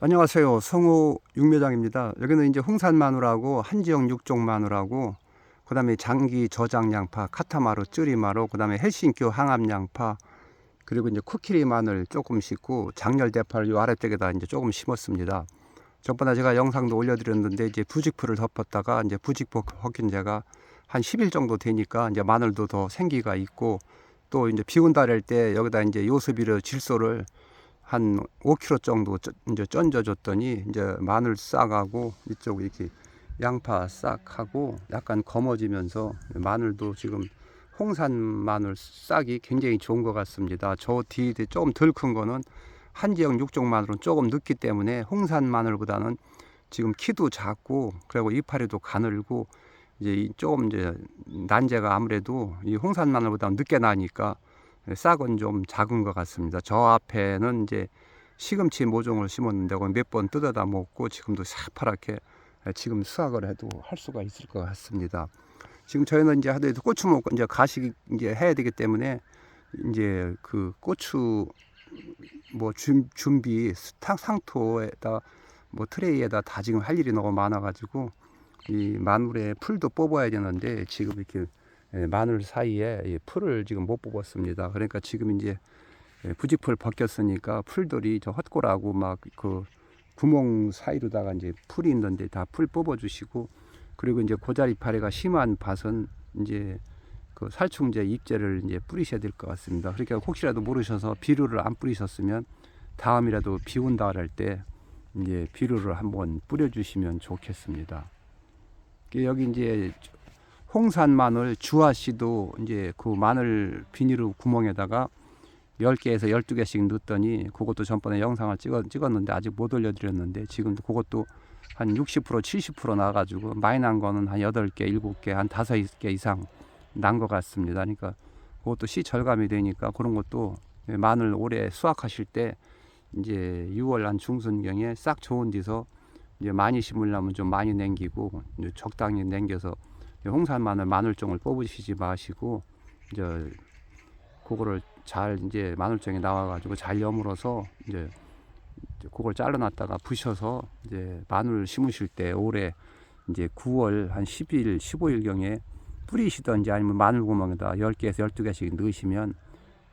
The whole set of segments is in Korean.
안녕하세요. 성우 육묘장입니다. 여기는 이제 홍산 마늘하고 한지역 육종 마늘하고 그다음에 장기 저장 양파, 카타마루, 쯔리마루, 그다음에 헬싱교 항암 양파 그리고 이제 쿠키리 마늘 조금 심고 장렬 대파를 요 아래쪽에다 이제 조금 심었습니다. 전번에 제가 영상도 올려드렸는데 이제 부직포를 덮었다가 이제 부직포 벗긴 지가 한 10일 정도 되니까 이제 마늘도 더 생기가 있고 또 이제 비 온다 할때 여기다 이제 요소비료 질소를 한 5kg 정도 쪄- 이제 쩐져 줬더니 이제 마늘 싹하고 이쪽 이렇게 양파 싹하고 약간 검어지면서 마늘도 지금 홍산 마늘 싹이 굉장히 좋은 것 같습니다. 저 뒤에 조금 덜 큰 거는 한지역 육종 마늘은 조금 늦기 때문에 홍산 마늘보다는 지금 키도 작고 그리고 이파리도 가늘고 이제 이 조금 이제 난제가 아무래도 이 홍산 마늘보다 늦게 나니까 싹은 좀 작은 것 같습니다. 저 앞에는 이제 시금치 모종을 심었는데 몇 번 뜯어다 먹고 지금도 새파랗게 지금 수확을 해도 할 수가 있을 것 같습니다. 지금 저희는 이제 하도 고추 먹고 이제 가식 이제 해야 되기 때문에 이제 그 고추 뭐 준, 준비 탕 상토에다 뭐 트레이에다 다 지금 할 일이 너무 많아가지고 이 마늘에 풀도 뽑아야 되는데 지금 이렇게 예, 마늘 사이에 이 풀을 지금 못 뽑았습니다. 그러니까 지금 이제 예, 부직풀 벗겼으니까 풀들이 저 헛골하고 막 그 구멍 사이로다가 이제 풀이 있는데 다 풀 뽑아주시고 그리고 이제 고자리 파리가 심한 밭은 이제 그 살충제 잎제를 이제 뿌리셔야 될 것 같습니다. 그러니까 혹시라도 모르셔서 비료를 안 뿌리셨으면 다음이라도 비 온다 할 때 이제 비료를 한번 뿌려주시면 좋겠습니다. 여기 이제 홍산 마늘 주아 씨도 이제 그 마늘 비닐로 구멍에다가 10개에서 12개씩 넣었더니 그것도 전번에 영상을 찍었, 찍었는데 아직 못 올려드렸는데 지금도 그것도 한 60% 70% 나가지고 많이 난 거는 한 8개, 7개, 한 5개 이상 난 것 같습니다. 그러니까 그것도 시 절감이 되니까 그런 것도 마늘 올해 수확하실 때 이제 6월 한 중순경에 싹 좋은 데서 이제 많이 심으려면 좀 많이 이제 적당히 남겨서 홍산 마늘 마늘종을 뽑으시지 마시고 이제 그거를 잘 이제 마늘종이 나와가지고 잘 여물어서 이제 그걸 잘라놨다가 부셔서 이제 마늘 심으실 때 올해 이제 9월 한 10일, 15일 경에 뿌리시던지 아니면 마늘 구멍에다 10개에서 12개씩 넣으시면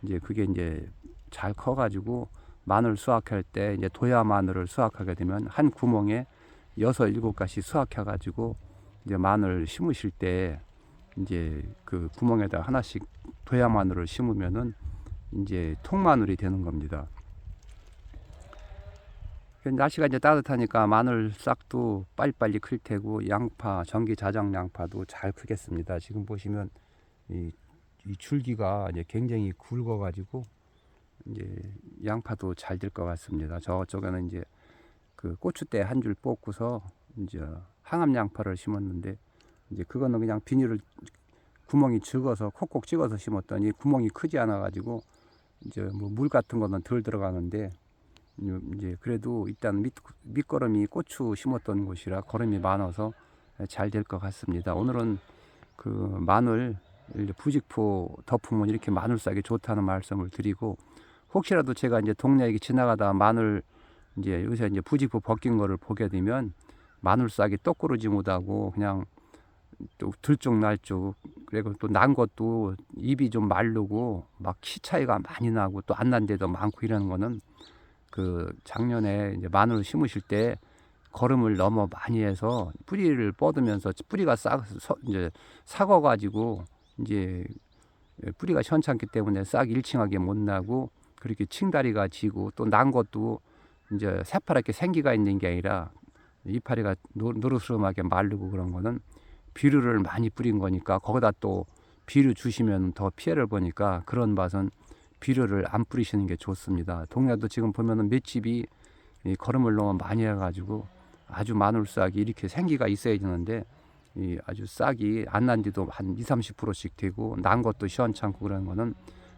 이제 그게 이제 잘 커가지고 마늘 수확할 때 이제 도야 마늘을 수확하게 되면 한 구멍에 여섯 일곱 가지 수확해가지고 이제 마늘 심으실 때 이제 그 구멍에다 하나씩 도야 마늘을 심으면은 이제 통마늘이 되는 겁니다. 그 날씨가 이제 따뜻하니까 마늘 싹도 빨리빨리 클 테고 양파 전기 자장 양파도 잘 크겠습니다. 지금 보시면 이, 이 줄기가 이제 굉장히 굵어 가지고 이제 양파도 잘 될 것 같습니다. 저쪽에는 이제 그 고추대 한 줄 뽑고서 이제 항암 양파를 심었는데 이제 그거는 그냥 비닐을 구멍이 적어서 콕콕 찍어서 심었더니 구멍이 크지 않아 가지고 이제 뭐 물 같은 거는 덜 들어가는데 이제 그래도 일단 밑 밑거름이 고추 심었던 곳이라 거름이 많아서 잘 될 것 같습니다. 오늘은 그 마늘 부직포 덮으면 이렇게 마늘 싹이 좋다는 말씀을 드리고 혹시라도 제가 이제 동네 에 지나가다 마늘 이제 요새 이제 부직포 벗긴 거를 보게 되면 마늘 싹이 똑부러지 못하고 그냥 또 들쭉날쭉 그리고 또 난 것도 입이 좀 마르고 막 키 차이가 많이 나고 또 안 난 데도 많고 이러는 거는 그 작년에 이제 마늘 심으실 때 거름을 너무 많이 해서 뿌리를 뻗으면서 뿌리가 싹 서- 이제 삭어 가지고 이제 뿌리가 시원찮기 때문에 싹 일칭하게 못 나고 그렇게 층다리가 지고 또 난 것도 이제 새파랗게 생기가 있는 게 아니라 이파리가 노- 노릇스름하게 마르고 그런 거는 비료를 많이 뿌린 거니까 거기다 또 비료 주시면 더 피해를 보니까 그런 밭은 비료를 안 뿌리시는 게 좋습니다. 동네도 지금 보면은 몇 집이 이 거름을 너무 많이 해가지고 아주 마늘 싹이 이렇게 생기가 있어야 되는데 이 아주 싹이 안 난 지도 한 2, 30%씩 되고 난 것도 시원찮고 그런 거는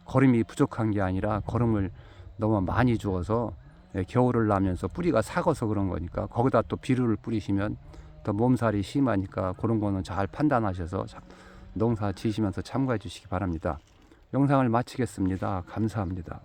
거름이 부족한 게 아니라 거름을 너무 많이 주어서 예, 겨울을 나면서 뿌리가 삭아서 그런 거니까 거기다 또 비료를 뿌리시면 더 몸살이 심하니까 그런 거는 잘 판단하셔서 자- 농사 지시면서 참고해 주시기 바랍니다. 영상을 마치겠습니다. 감사합니다.